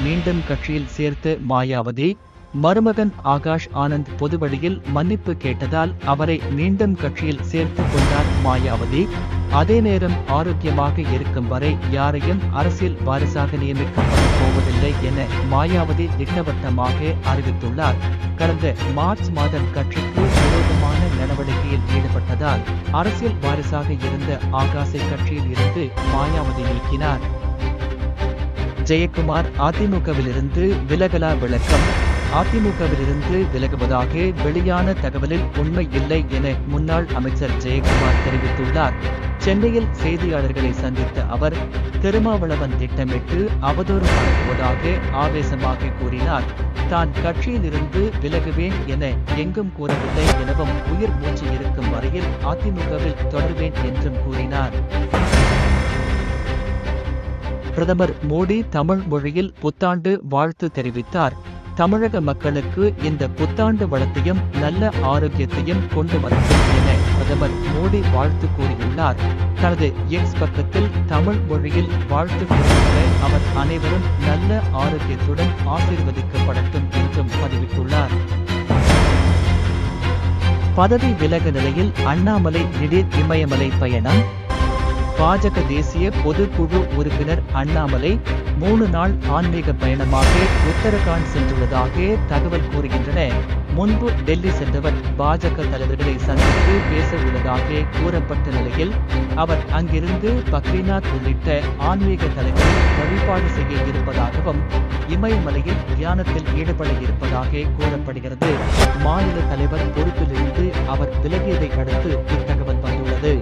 மீண்டும் கட்சியில் சேர்த்த மாயாவதி மருமகன் ஆகாஷ் ஆனந்த் பொதுவழியில் மன்னிப்பு கேட்டதால் அவரை மீண்டும் கட்சியில் சேர்த்துக் கொண்டார் மாயாவதி. அதே நேரம் ஆரோக்கியமாக இருக்கும் வரை யாரையும் அரசியல் வாரிசாக நியமிக்கப்படப் போவதில்லை என மாயாவதி திட்டவட்டமாக அறிவித்துள்ளார். கடந்த மார்ச் மாதம் கட்சிக்கு விரோதமான நடவடிக்கையில் ஈடுபட்டதால் அரசியல் வாரிசாக இருந்த ஆகாஷை கட்சியில் இருந்து மாயாவதி நீக்கினார். ஜெயக்குமார் அதிமுகவிலிருந்து விலகலா விளக்கம். அதிமுகவிலிருந்து விலகுவதாக வெளியான தகவலில் உண்மை இல்லை என முன்னாள் அமைச்சர் ஜெயக்குமார் தெரிவித்துள்ளார். சென்னையில் செய்தியாளர்களை சந்தித்த அவர் திருமாவளவன் திட்டமிட்டு அவதூறு பரப்புவதாக ஆவேசமாக கூறினார். தான் கட்சியிலிருந்து விலகுவேன் என எங்கும் கூறவில்லை எனவும் உயிர் மூச்சு இருக்கும் வரையில் அதிமுகவில் தொடர்வேன் என்றும் கூறினார். பிரதமர் மோடி தமிழ் மொழியில் புத்தாண்டு வாழ்த்து தெரிவித்தார். தமிழக மக்களுக்கு இந்த புத்தாண்டு வளத்தையும் நல்ல ஆரோக்கியத்தையும் கொண்டு வரட்டும் என பிரதமர் மோடி வாழ்த்து கூறியுள்ளார். தனது எக்ஸ் பக்கத்தில் தமிழ் மொழியில் வாழ்த்து கூறியுள்ள அவர் அனைவரும் நல்ல ஆரோக்கியத்துடன் ஆசீர்வதிக்கப்படட்டும் என்றும் பதிவிட்டுள்ளார். பதவி விலக நிலையில் அண்ணாமலை திடீர் இமயமலை பயணம் பாஜக தேசிய பொதுக்குழு உறுப்பினர் அண்ணாமலை மூணு நாள் ஆன்மீக பயணமாக உத்தரகாண்ட் சென்றுள்ளதாக தகவல் கூறுகின்றன. முன்பு டெல்லி சென்றவர் பாஜக தலைவர்களை சந்தித்து பேச உள்ளதாக கூறப்பட்ட நிலையில் அவர் அங்கிருந்து பக்ரிநாத் உள்ளிட்ட ஆன்மீக தலைவர்கள் வழிபாடு செய்ய இருப்பதாகவும் இமயமலையில் தியானத்தில் ஈடுபட இருப்பதாக கூறப்படுகிறது. மாநில தலைவர் பொறுப்பிலிருந்து அவர் விலகியதை அடுத்து இத்தகவல் வந்துள்ளது.